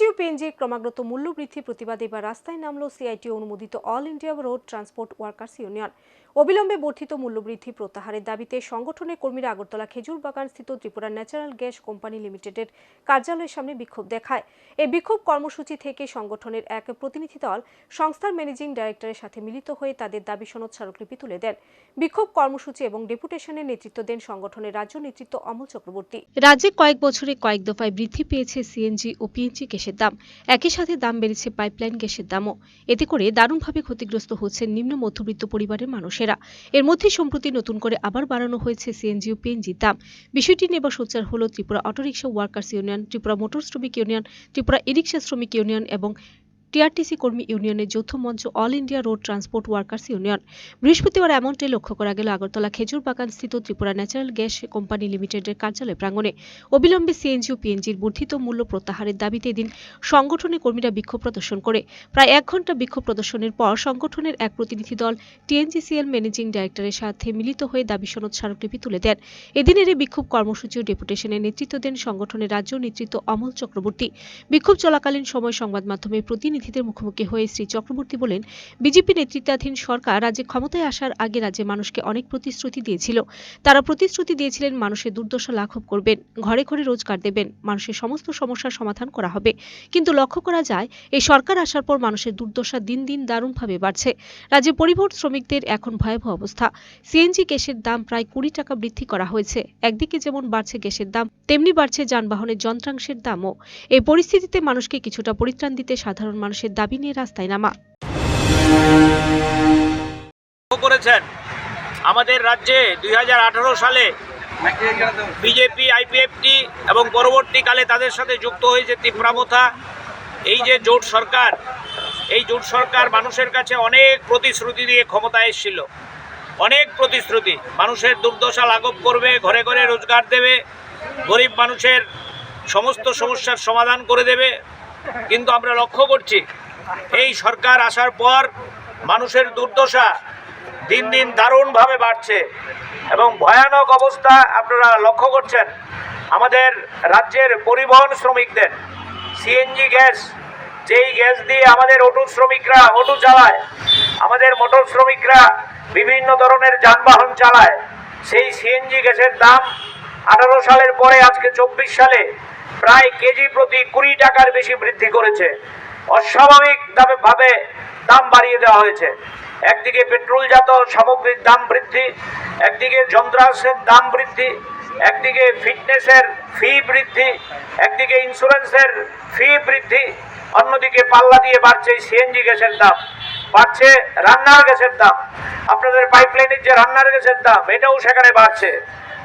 CNG ও ক্রমাগত মূল্য বৃদ্ধি প্রতিবাদে এবার রাস্তায় নামল সিআইটি অনুমোদিত all India road transport workers union. অবিলম্বে বর্ধিত মূল্যবৃদ্ধি প্রত্যাহারের দাবিতে সংগঠনের কর্মীরা আগরতলা খেজুর বাগান স্থিত ত্রিপুরা ন্যাচারাল গ্যাস কোম্পানি লিমিটেডের কার্যালয়ের সামনে বিক্ষোভ দেখায়। এই বিক্ষোভ কর্মসূচি থেকে সংগঠনের এক প্রতিনিধি দল সংস্থার ম্যানেজিং ডাইরেক্টরের সাথে মিলিত হয়ে তাদের দাবি সনদ স্মারকলিপি তুলে দেন। বিক্ষোভ কর্মসূচি এবং ডেপুটেশনের নেতৃত্ব দেন সংগঠনের রাজ্য নেতৃত্ব অমল চক্রবর্তী। রাজ্যে কয়েক বছরে কয়েক দফায় বৃদ্ধি পেয়েছে সিএনজি ও পিএনজি গ্যাসের দাম। একই সাথে দাম বেড়েছে পাইপলাইন গ্যাসের দামও। এতে করে দারুণভাবে ক্ষতিগ্রস্ত হচ্ছে নিম্ন মধ্যবিত্ত পরিবারের মানুষেরা এর মধ্যে সম্প্রতি নতুন করে আবার বাড়ানো হয়েছে সিএনজি ও পিএনজির দাম। বিষয়টি নিয়ে এবার সোচ্চার হল Tripura autorickshaw workers union, Tripura motor শ্রমিক ইউনিয়ন, ত্রিপুরা ই রিক্সা শ্রমিক ইউনিয়ন এবং টিআরটিসি কর্মী ইউনিয়নের যৌথ মঞ্চ all India road transport workers union. বৃহস্পতিবার এমনটাই লক্ষ্য করা গেল আগরতলা খেজুর বাগান স্থিত ত্রিপুরা ন্যাচারাল গ্যাস কোম্পানি লিমিটেডের কার্যালয় প্রাঙ্গণে। অবিলম্বে সিএনজি ও পিএনজির বর্ধিত মূল্য প্রত্যাহারের দাবিতে এদিন সংগঠনের কর্মীরা বিক্ষোভ প্রদর্শন করে। প্রায় এক ঘণ্টা বিক্ষোভ প্রদর্শনের পর সংগঠনের এক প্রতিনিধি দল টিএনজিসিএল ম্যানেজিং ডাইরেক্টরের সাথে মিলিত হয়ে দাবি সনদ স্মারকলিপি তুলে দেন। এদিনের এই বিক্ষোভ কর্মসূচি ও ডেপুটেশনের নেতৃত্ব দেন সংগঠনের রাজ্য নেতৃত্ব অমল চক্রবর্তী। বিক্ষোভ চলাকালীন সময় সংবাদ মাধ্যমে প্রতিনিধিদের মুখোমুখি হয়ে শ্রী চক্রবর্তী বলেন, বিজেপি নেতৃত্বাধীন সরকার রাজ্যে ক্ষমতায় আসার আগে রাজ্যে মানুষকে অনেক প্রতিশ্রুতি দিয়েছিল। তারা প্রতিশ্রুতি দিয়েছিলেন মানুষের দুর্দশা লাঘব করবেন, ঘরে ঘরে রোজগার দেবেন, মানুষের সমস্ত সমস্যার সমাধান করা হবে। কিন্তু লক্ষ্য করা যায়, এই সরকার আসার পর মানুষের দুর্দশা দিন দিন দারুণভাবে বাড়ছে। রাজ্যে পরিবহন শ্রমিকদের এখন ভয়াবহ অবস্থা। সিএনজি গ্যাসের দাম প্রায় কুড়ি টাকা বৃদ্ধি করা হয়েছে। একদিকে যেমন বাড়ছে গ্যাসের দাম, তেমনি বাড়ছে যানবাহনের যন্ত্রাংশের দামও। এই পরিস্থিতিতে মানুষকে কিছুটা পরিত্রাণ দিতে সাধারণ মানুষের দাবি নিয়ে রাস্তায় নামা। করেছেন। আমাদের রাজ্যে দুই হাজার আঠেরো সালে বিজেপি, আইপিএফটি এবং পরবর্তীকালে তাদের সাথে যুক্ত হয়েছে তীব্রামথা এই যে জোট সরকার, এই জোট সরকার মানুষের কাছে অনেক প্রতিশ্রুতি দিয়ে ক্ষমতায় এসেছিল। অনেক প্রতিশ্রুতি। মানুষের দুর্দশা লাঘব করবে, ঘরে ঘরে রোজগার দেবে, গরিব মানুষের সমস্ত সমস্যার সমাধান করে দেবে। কিন্তু আমরা লক্ষ্য করছি, এই সরকার আসার পর মানুষের দুর্দশা দিন দিন দারুণভাবে বাড়ছে এবং ভয়ানক অবস্থা আপনারা লক্ষ্য করছেন। আমাদের রাজ্যের পরিবহন শ্রমিকদের সিএনজি গ্যাস, যেই গ্যাস দিয়ে আমাদের অটো শ্রমিকরা অটো চালায়, আমাদের মোটর শ্রমিকরা বিভিন্ন ধরনের যানবাহন চালায়, সেই সিএনজি গ্যাসের দাম আঠারো সালের পরে, আজকে চব্বিশ সালে প্রায় কেজি প্রতি কুড়ি টাকার বেশি বৃদ্ধি করেছে। অস্বাভাবিক দামে ভাবে দাম বাড়িয়ে দেওয়া হয়েছে। একদিকে পেট্রোলজাত সামগ্রীর দাম বৃদ্ধি, একদিকে যন্ত্রাংশের দাম বৃদ্ধি, একদিকে ফিটনেসের ফি বৃদ্ধি, একদিকে ইন্স্যুরেন্সের ফি বৃদ্ধি, অন্যদিকে পাল্লা দিয়ে বাড়ছে সিএনজি গ্যাসের দাম, বাড়ছে রান্নার গ্যাসের দাম। আপনাদের পাইপলাইনের যে রান্নার গ্যাসের দাম, এটাও সেখানে বাড়ছে।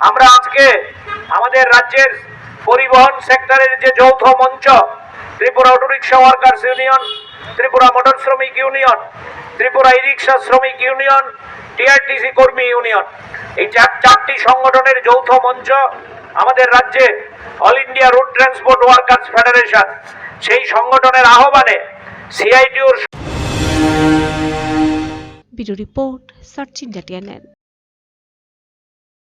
আমরা আজকে আমাদের রাজ্যের পরিবহন সেক্টরের যে যৌথ মঞ্চ, Tripura autorickshaw workers union, Tripura motor শ্রমিক ইউনিয়ন, ত্রিপুরা ই রিক্সা শ্রমিক ইউনিয়ন টিআরটিসি কর্মী ইউনিয়ন। এই চার, চারটি সংগঠনের যৌথ মঞ্চ আমাদের রাজ্যে all India road transport workers federation. সেই সংগঠনের আহ্বানে সিআইটিউর ব্যুরো রিপোর্ট, সার্চ ইন্ডিয়া